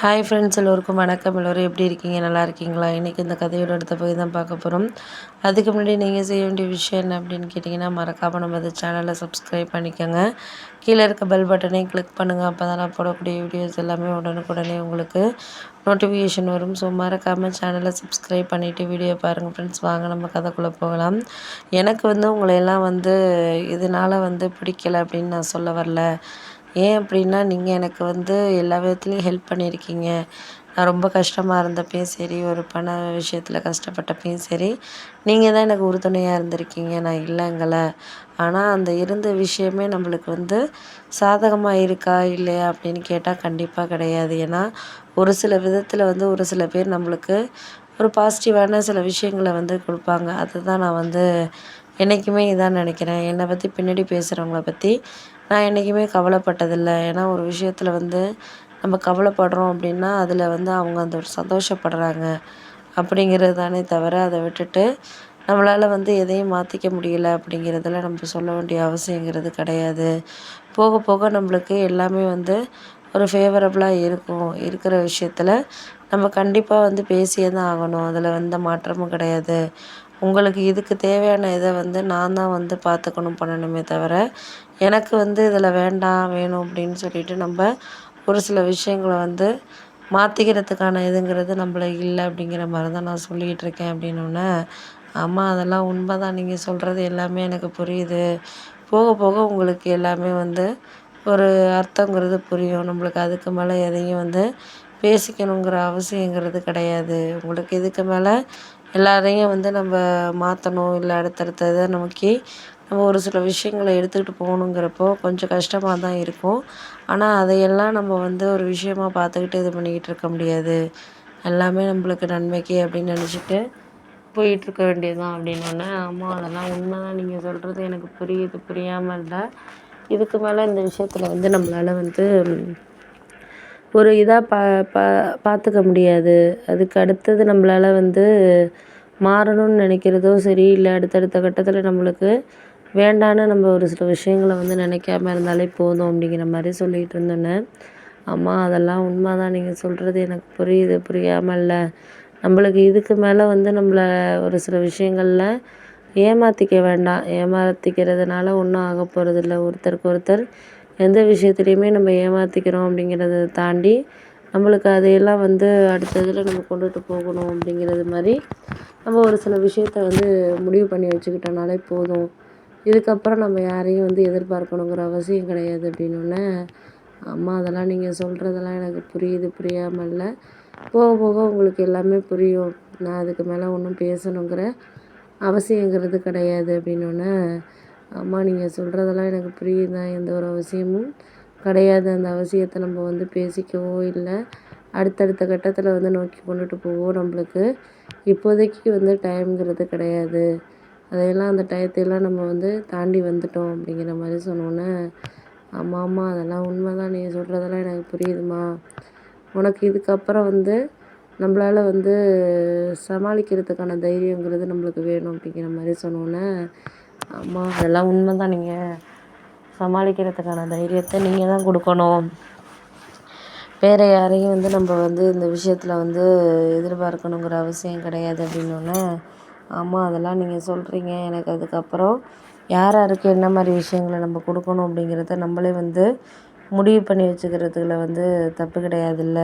Hi friends எல்லோருக்கும் வணக்கம். எல்லோரும் எப்படி இருக்கீங்க? நல்லா இருக்கீங்களா? இன்றைக்கி இந்த கதையோட அடுத்த பகுதி தான் பார்க்க போகிறோம் அதுக்கு முன்னாடி நீங்கள் செய்ய வேண்டிய விஷயம் என்ன அப்படின்னு கேட்டிங்கன்னா மறக்காமல் நம்ம இந்த சேனலை சப்ஸ்கிரைப் பண்ணிக்கோங்க. கீழே இருக்க பெல் பட்டனையும் கிளிக் பண்ணுங்கள் அப்போ தான் நான் போடக்கூடிய வீடியோஸ் எல்லாமே உடனுக்குடனே உங்களுக்கு நோட்டிஃபிகேஷன் வரும். ஸோ மறக்காமல் சேனலை சப்ஸ்கிரைப் பண்ணிவிட்டு வீடியோ பாருங்கள் ஃப்ரெண்ட்ஸ் வாங்க நம்ம கதைக்குள்ளே போகலாம். எனக்கு வந்து உங்களையெல்லாம் வந்து இதனால் வந்து பிடிக்கலை அப்படின்னு நான் சொல்ல வரல. ஏன் அப்படின்னா நீங்கள் எனக்கு வந்து எல்லா விதத்துலேயும் ஹெல்ப் பண்ணியிருக்கீங்க. நான் ரொம்ப கஷ்டமாக இருந்தப்பையும் சரி ஒரு பண விஷயத்தில் கஷ்டப்பட்டப்பையும் சரி நீங்கள் தான் எனக்கு உறுதுணையாக இருந்திருக்கீங்க. நான் இல்லைங்கல. ஆனால் அந்த இருந்த விஷயமே நம்மளுக்கு வந்து சாதகமாக இருக்கா இல்லையா அப்படின்னு கேட்டால் கண்டிப்பாக கிடையாது. ஏன்னா ஒரு சில விதத்தில் வந்து ஒரு சில பேர் நம்மளுக்கு ஒரு பாசிட்டிவான சில விஷயங்களை வந்து கொடுப்பாங்க. அதுதான் நான் வந்து என்றைக்குமே இதான் நினைக்கிறேன். என்னை பற்றி பின்னாடி பேசுகிறவங்கள பற்றி நான் என்றைக்குமே கவலைப்பட்டதில்லை. ஏன்னா ஒரு விஷயத்தில் வந்து நம்ம கவலைப்படுறோம் அப்படின்னா அதில் வந்து அவங்க அந்த ஒரு சந்தோஷப்படுறாங்க அப்படிங்கிறது தானே தவிர அதை விட்டுட்டு நம்மளால் வந்து எதையும் மாற்றிக்க முடியல அப்படிங்கிறதுல நம்ம சொல்ல வேண்டிய அவசியங்கிறது கிடையாது. போக போக நம்மளுக்கு எல்லாமே வந்து ஒரு ஃபேவரபுளாக இருக்கும். இருக்கிற விஷயத்தில் நம்ம கண்டிப்பாக வந்து பேசியே தான் ஆகணும். அதில் எந்த மாற்றமும் கிடையாது. உங்களுக்கு இதுக்கு தேவையான இதை வந்து நான் தான் வந்து பார்த்துக்கணும் பண்ணணுமே தவிர எனக்கு வந்து இதில் வேண்டாம் வேணும் அப்படின்னு சொல்லிட்டு நம்ம ஒரு சில விஷயங்களை வந்து மாற்றிக்கிறதுக்கான இதுங்கிறது நம்மள இல்லை அப்படிங்கிற மாதிரி தான் நான் சொல்லிக்கிட்டு இருக்கேன் அப்படின்னோடனே ஆமாம் அதெல்லாம் உண்மை தான் நீங்கள் சொல்கிறது எல்லாமே எனக்கு புரியுது. போக போக உங்களுக்கு எல்லாமே வந்து ஒரு அர்த்தங்கிறது புரியும். நம்மளுக்கு அதுக்கு மேலே எதையும் வந்து பேசிக்கணுங்கிற அவசியங்கிறது கிடையாது. உங்களுக்கு இதுக்கு மேலே எல்லாரையும் வந்து நம்ம மாற்றணும் இல்லை அடுத்தடுத்த இதை நோக்கி நம்ம ஒரு சில விஷயங்கள எடுத்துக்கிட்டு போகணுங்கிறப்போ கொஞ்சம் கஷ்டமாக தான் இருக்கும். ஆனால் அதையெல்லாம் நம்ம வந்து ஒரு விஷயமா பார்த்துக்கிட்டு இது பண்ணிக்கிட்டு இருக்க முடியாது. எல்லாமே நம்மளுக்கு நன்மைக்கு அப்படின்னு நினச்சிட்டு போயிட்டுருக்க வேண்டியது தான் அப்படின்னோடனே ஆமாம் அதெல்லாம் உண்மை தான் நீங்கள் சொல்கிறது எனக்கு புரியுது. புரியாமல் இல்லை இதுக்கு மேலே இந்த விஷயத்தில் வந்து நம்மளால் வந்து ஒரு இதாக பா பா பார்த்துக்க முடியாது. அதுக்கு அடுத்தது நம்மளால் வந்து மாறணும்னு நினைக்கிறதோ சரி இல்லை அடுத்தடுத்த கட்டத்தில் நம்மளுக்கு வேண்டான்னு நம்ம ஒரு சில விஷயங்கள வந்து நினைக்காம இருந்தாலே போதும் அப்படிங்கிற மாதிரி சொல்லிகிட்டு இருந்தோன்னே அம்மா அதெல்லாம் உண்மை தான் நீங்கள் சொல்கிறது எனக்கு புரியுது. புரியாமல் இல்லை. நம்மளுக்கு இதுக்கு மேலே வந்து நம்மளை ஒரு சில விஷயங்களில் ஏமாற்றிக்க வேண்டாம். ஏமாற்றிக்கிறதுனால ஒன்றும் ஆக போகிறதில்ல ஒருத்தருக்கு ஒருத்தர் எந்த விஷயத்துலையுமே நம்ம ஏமாற்றிக்கிறோம் அப்படிங்கிறத தாண்டி நம்மளுக்கு அதையெல்லாம் வந்து அடுத்த இதில் நம்ம கொண்டுட்டு போகணும் அப்படிங்கிறது மாதிரி நம்ம ஒரு சில விஷயத்த வந்து முடிவு பண்ணி வச்சுக்கிட்டோனாலே போதும். இதுக்கப்புறம் நம்ம யாரையும் வந்து எதிர்பார்க்கணுங்கிற அவசியம் கிடையாது அப்படின்னோடனே அம்மா அதெல்லாம் நீங்கள் சொல்கிறதெல்லாம் எனக்கு புரியுது புரியாமல் இல்லை. போக போக உங்களுக்கு எல்லாமே புரியும். நான் அதுக்கு மேலே ஒன்றும் பேசணுங்கிற அவசியங்கிறது கிடையாது. அப்படின்னோடனே அம்மா நீங்கள் சொல்கிறதெல்லாம் எனக்கு புரியுதுதான் எந்த ஒரு அவசியமும் கிடையாது. அந்த அவசியத்தை நம்ம வந்து பேசிக்கவோ இல்லை அடுத்தடுத்த கட்டத்தில் வந்து நோக்கி கொண்டுட்டு போவோம் நம்மளுக்கு. இப்போதைக்கு வந்து டைம்ங்கிறது கிடையாது. அதையெல்லாம் அந்த டயத்தையெல்லாம் நம்ம வந்து தாண்டி வந்துட்டோம் அப்படிங்கிற மாதிரி சொன்னோன்னே ஆமாம் ஆமாம் அதெல்லாம் உண்மை தான் நீ சொல்கிறதெல்லாம் எனக்கு புரியுதுமா. உனக்கு இதுக்கப்புறம் வந்து நம்மளால் வந்து சமாளிக்கிறதுக்கான தைரியங்கிறது நம்மளுக்கு வேணும் அப்படிங்கிற மாதிரி சொன்னோன்னே ஆமாம் அதெல்லாம் உண்மை தான் நீங்கள் சமாளிக்கிறதுக்கான தைரியத்தை நீங்கள் தான் கொடுக்கணும். வேறு யாரையும் வந்து நம்ம வந்து இந்த விஷயத்தில் வந்து எதிர்பார்க்கணுங்கிற அவசியம் கிடையாது அப்படின்னோடனே ஆமாம் அதெல்லாம் நீங்கள் சொல்கிறீங்க எனக்கு அதுக்கப்புறம் யார் யாருக்கு என்ன மாதிரி விஷயங்கள நம்ம கொடுக்கணும் அப்படிங்கிறத நம்மளே வந்து முடிவு பண்ணி வச்சுக்கிறதுல வந்து தப்பு கிடையாதுல்ல.